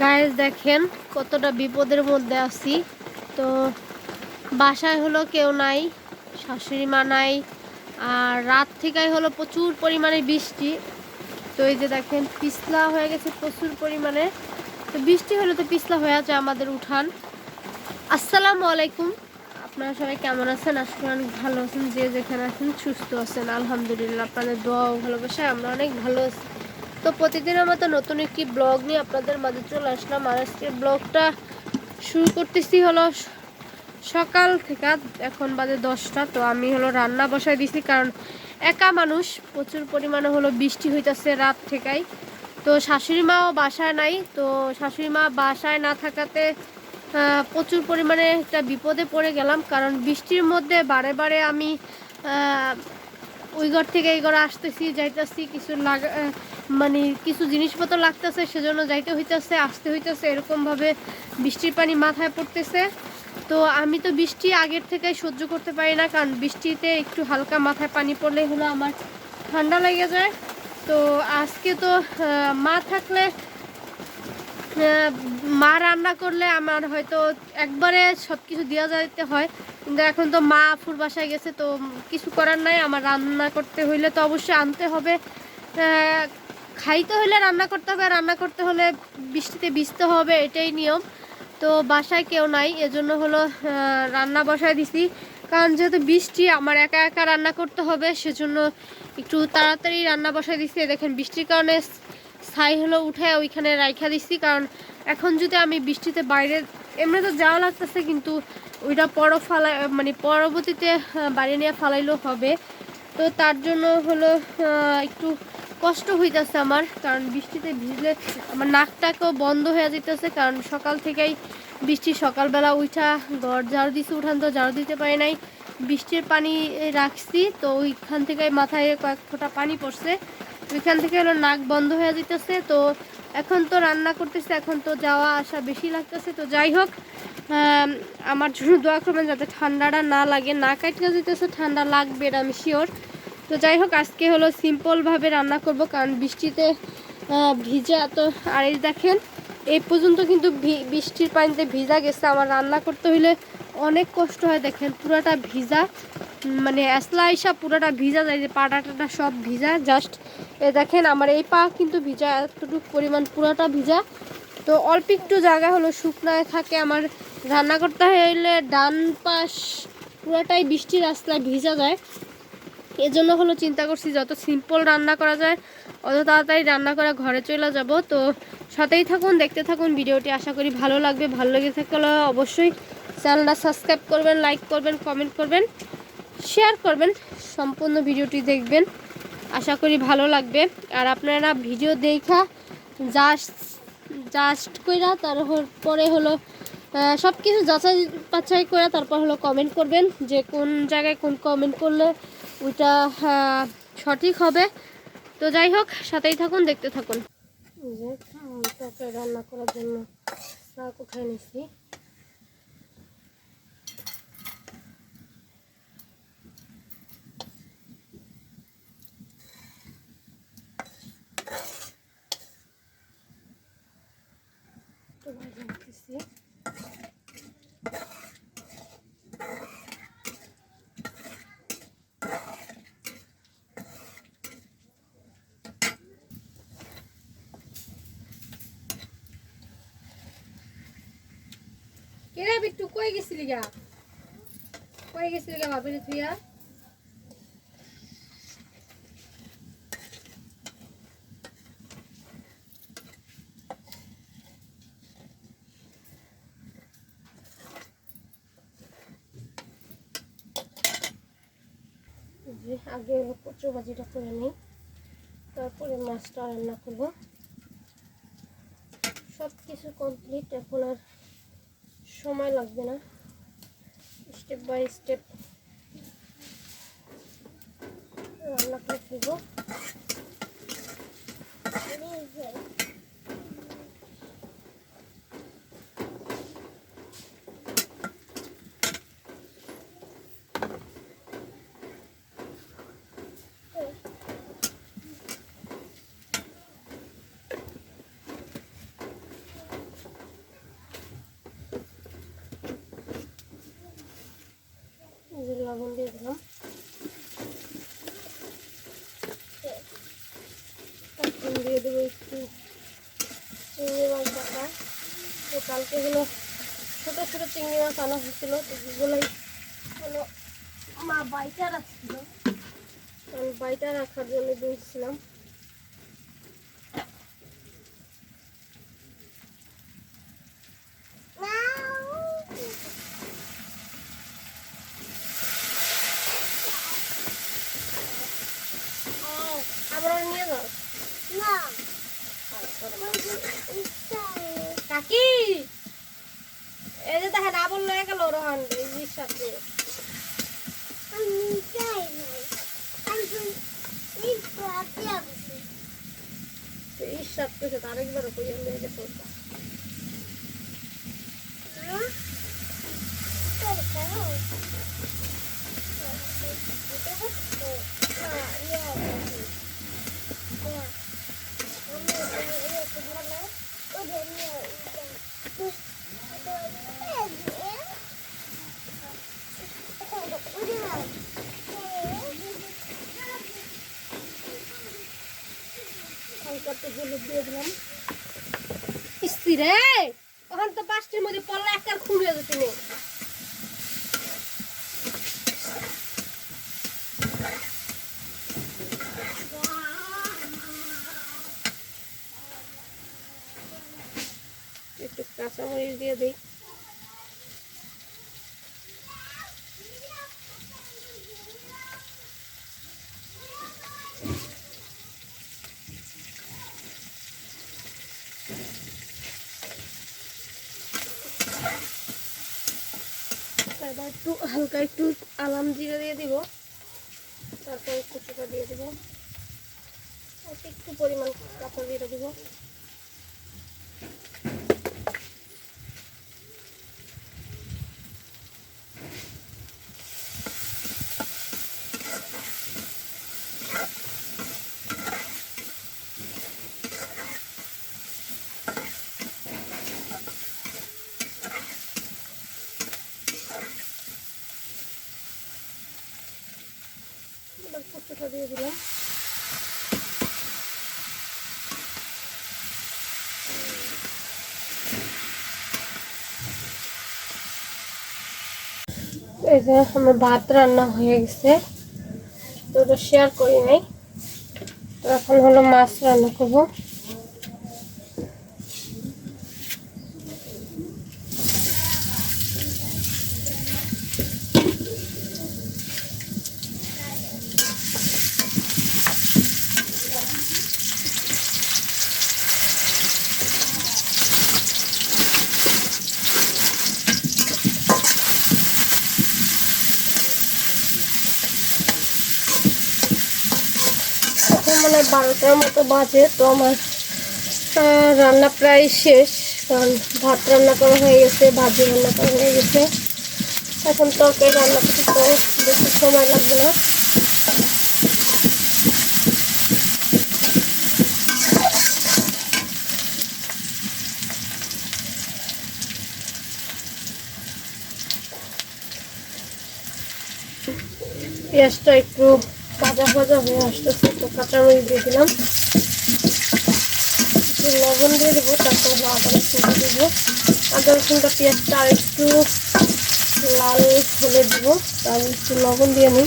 গায়ে দেখেন কতটা বিপদের মধ্যে আছি। তো বাসায় হলো কেউ নাই, শাশুড়ি মা নাই, আর রাত থেকেই হলো প্রচুর পরিমাণে বৃষ্টি। তো এই যে দেখেন, পিছলা হয়ে গেছে প্রচুর পরিমাণে। তো বৃষ্টি হলে তো পিছলা হয়ে আছে আমাদের উঠান। আসসালামু আলাইকুম। আপনারা সবাই কেমন আছেন? আসলে অনেক ভালো আছেন। যে যেখানে আছেন সুস্থ আছেন। আলহামদুলিল্লাহ, আপনাদের দোয়া ও ভালোবাসায় আমরা অনেক ভালো আছি। তো প্রতিদিনের মতো নতুন একটি ব্লগ নিয়ে আপনাদের মাঝে চলে আসলাম। আর আজকের ব্লগটা শুরু করতেছি হলো সকাল থেকে এখন বাজে দশটা, তো আমি হলো রান্না বসাই দিছি কারণ একা মানুষ, প্রচুর পরিমাণে হলো বৃষ্টি হইতাছে রাত থেকেই। তো শাশুড়ি মাও বাসায় নাই, তো শাশুড়ি মা বাসায় না থাকাতে প্রচুর পরিমাণে একটা বিপদে পড়ে গেলাম। কারণ বৃষ্টির মধ্যে বারে বারে আমি ওই ঘর থেকে এই ঘরে আসতেছি, যাইতেছি, কিছু লাগা মানে কিছু জিনিসপত্র লাগতেছে, সেজন্য যাইতে হইতেছে, আসতে হইতেছে, এরকমভাবে বৃষ্টির পানি মাথায় পড়তেছে। তো আমি তো বৃষ্টি আগের থেকে সহ্য করতে পারি না, কারণ বৃষ্টিতে একটু হালকা মাথায় পানি পড়লে হলো আমার ঠান্ডা লেগে যায়। তো আজকে তো মা থাকলে মা রান্না করলে আমার হয়তো একবারে সব কিছু দেওয়া যাইতে হয়। কিন্তু এখন তো মা ফুর বাসায় গেছে, তো কিছু করার নাই। আমার রান্না করতে হইলে তো অবশ্যই আনতে হবে। খাইতে হলে রান্না করতে হবে রান্না করতে হলে বৃষ্টিতে ভিজতে হবে, এটাই নিয়ম। তো বাসায় কেউ নাই, এজন্য হলো রান্না বসায় দিছি। কারণ যেহেতু বৃষ্টি, আমার একা একা রান্না করতে হবে, সেজন্য একটু তাড়াতাড়ি রান্না বসায় দিছি। দেখেন, বৃষ্টির কারণে ছাই হলো উঠে ওইখানে রাইখা দিচ্ছি কারণ এখন যদি আমি বৃষ্টিতে বাইরে এমনি তো যাওয়া লাগতেছে, কিন্তু ওইটা পর ফালা মানে পরবর্তীতে বাড়ি নিয়ে ফালাইলেও হবে। তো তার জন্য হলো একটু কষ্ট হইতেছে আমার, কারণ বৃষ্টিতে ভিজলে আমার নাকটাকেও বন্ধ হয়ে যেতেছে কারণ সকাল থেকেই বৃষ্টি সকালবেলা উঠা ঘর ঝাড়ু দিছি উঠান তো ঝাড়ু দিতে পারি নাই। বৃষ্টির পানি রাখছি, তো ওইখান থেকে মাথায় কয়েক ফোঁটা পানি পড়ছে। ওইখান থেকে হলো নাক বন্ধ হয়ে যেতেছে তো এখন তো রান্না করতেছে, এখন তো যাওয়া আসা বেশি লাগতেছে। তো যাই হোক আমার জন্য দোয়া করবেন যাতে ঠান্ডাটা না লাগে। না কাটতে যেতেছে, ঠান্ডা লাগবে এটা আমি শিওর তো যাই হোক, আজকে হলো সিম্পলভাবে রান্না করব, কারণ বৃষ্টিতে ভিজা। তো আর এই দেখেন, এই পর্যন্ত কিন্তু বৃষ্টির পানিতে ভিজা গেছে। আমার রান্না করতে হইলে অনেক কষ্ট হয়, দেখেন পুরাটা ভিজা। মানে আসলা আইসা পুরোটা ভিজা যায় যে পাটা টাটা সব ভিজা জাস্ট এ দেখেন আমার এই পা কিন্তু ভিজা, এতটুকু পরিমাণ পুরোটা ভিজা। তো অল্প একটু জায়গা হলো, শুকনায় থাকে আমার রান্না করতে হইলে ডান পাশ পুরোটাই বৃষ্টির রাস্তায় ভিজা যায়। এজন্য হলো চিন্তা করছি যত সিম্পল রান্না করা যায়, অত তাড়াতাড়ি রান্না করে ঘরে চলে যাব। তো সাথেই থাকুন, দেখতে থাকুন, ভিডিওটি আশা করি ভালো লাগবে, ভালো লেগে থাকলে অবশ্যই চ্যানেলটা সাবস্ক্রাইব করবেন লাইক করবেন কমেন্ট করবেন। শেয়ার করবেন, সম্পূর্ণ ভিডিওটি দেখবেন। আশা করি ভালো লাগবে। আর আপনারা ভিডিও দেখা জাস্ট জাস্ট কইরা তারপরে হলো সব কিছু যাচাই বাছাই করে তারপর হলো কমেন্ট করবেন যে কোন জায়গায় কোন কমেন্ট করলে ওইটা সঠিক হবে। তো যাই হোক, সাথেই থাকুন, দেখতে থাকুন। রান্না করার জন্য উঠাই নিছি? ভাজা নিতেছি কেরে বিট্টু কই গেছিলি গা? কই গেছিলি গা ভাবিরে তুইয়া যে আগে কচু ভাজিটা করে নিই। তারপরে মাছটা রান্না করব। সব কিছু কমপ্লিট এখন আর সময় লাগবে না। স্টেপ বাই স্টেপ রান্না করে ফেলব জন্য। দিয়ে দেবো একটু চিংড়ি মাছ বাটা। তো কালকে হলো ছোটো ছোটো চিংড়ি মাছ আনা হয়েছিল, তো সেগুলোই হলো মা বাইটা রাখছিল। কারণ বাইটা রাখার জন্য দিয়েছিলাম। রে ওখান তো পাঁচটির মধ্যে পড়লে একটা হয়ে যেত একটু কাঁচামরিচ দিয়ে দিই। এবার একটু হালকা একটু আলাম জিরে দিয়ে দিব। তারপর কুচুটা দিয়ে দিব। অল্প একটু পরিমাণ কাঁচা জিরে দিব এবার কুচুটা দিয়ে দিলাম। এই যে আমার ভাত রান্না হয়ে গেছে। তো শেয়ার করি নাই। তো এখন হলো মাছ রান্না করব। মানে বারোটার মতো বাজে, তো আমার রান্না প্রায় শেষ, কারণ ভাত রান্না করা হয়ে গেছে, ভাজি রান্না করা হয়ে গেছে। এখন তরকারি রান্না করতে বেশি সময় লাগবে না। পেঁয়াজটা একটু ভাজা ভাজা হয়ে আসতেছে, তো কাঁচামরিচ দিয়ে দিলাম। একটু লবণ দিয়ে দেবো, তারপর আদা রসুনটা দেবো। আদা, রসুনটা, পেঁয়াজটা আর একটু লাল হলে দেবো তার একটু লবণ দিয়ে নিই।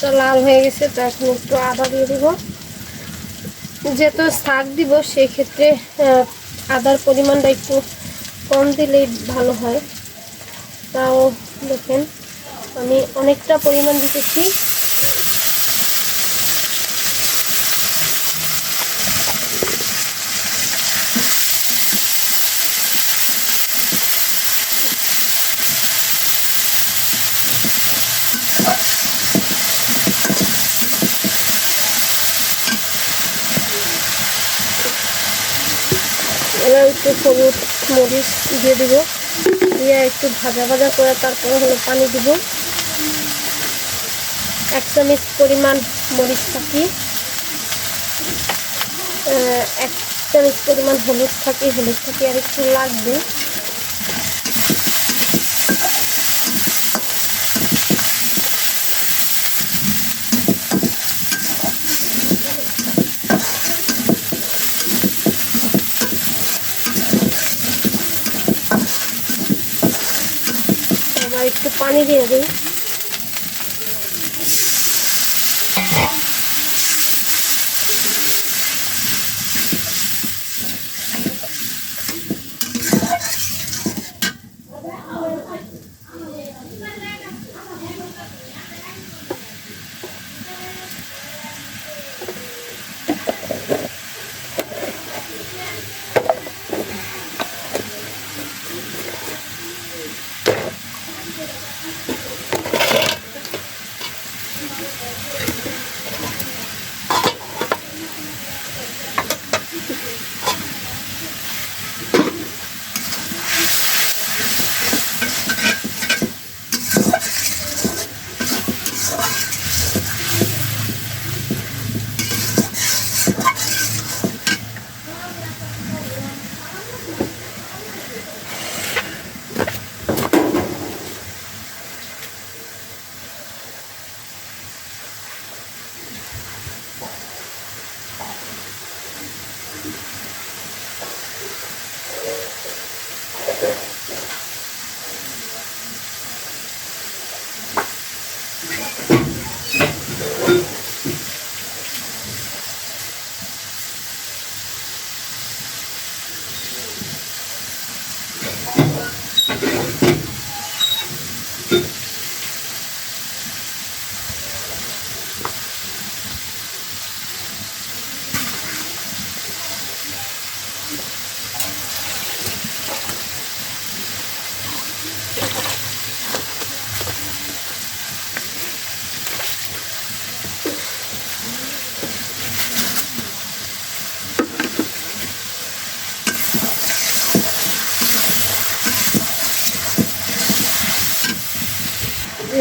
তো লাল হয়ে গেছে, তো এখন একটু আদা দিয়ে দিব। যেহেতু শাক দিব সেই ক্ষেত্রে আদার পরিমাণটা একটু কম দিলেই ভালো হয়। তাও দেখেন, আমি অনেকটা পরিমাণ দিতেছি। একটু হলুদ মরিচ দিয়ে দিব। দিয়ে একটু ভাজা ভাজা করে তারপরে হলো পানি দিব। এক চামচ পরিমাণ মরিচ থাকি। এক চামচ পরিমাণ হলুদ থাকি। হলুদ থাকি আর একটু লাগবে। একটু পানি দিয়ে দিই।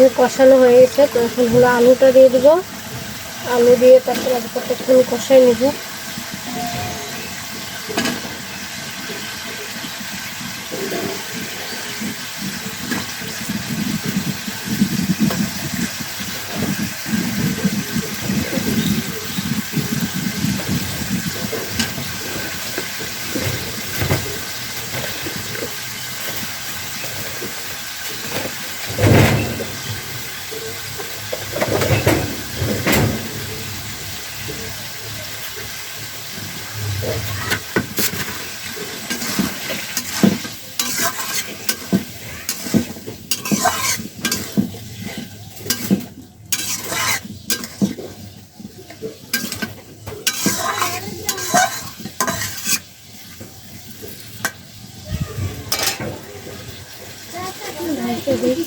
যে কষানো হয়ে গেছে তো এখন হলো আলুটা দিয়ে দেবো। আলু দিয়ে তারপরে কতক্ষণ কষাই নেব ঢাইতে দিই।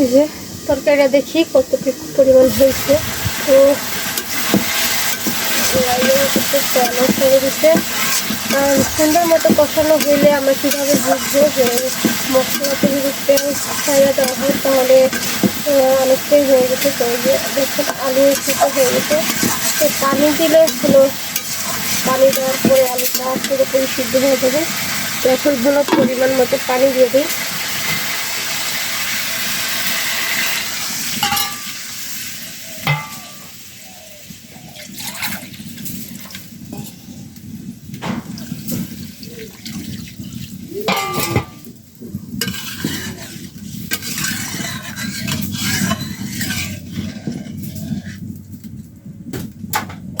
এই যে তরকারিটা দেখি কতটুকু পরিমাণ হয়েছে। তো একটু তেলও ছেড়ে দিতে। সুন্দর মতো কষানো হইলে আমরা কীভাবে বুঝব যে মশলাতে যদি তেল ছাড়িয়ে দেওয়া হয় তাহলে অনেকটাই হয়ে গেছে। তো যে দেখুন, আলু সিদ্ধ হয়ে গেছে। তো পানি দিলে হলো পানি দেওয়ার পরে আলুটা পুরোপুরি সিদ্ধ হয়ে যাবে। তো এখন পরিমাণ মতো পানি দিয়ে দিই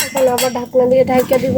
এখন আবার ঢাকনা দিয়ে ঢাকা দিব।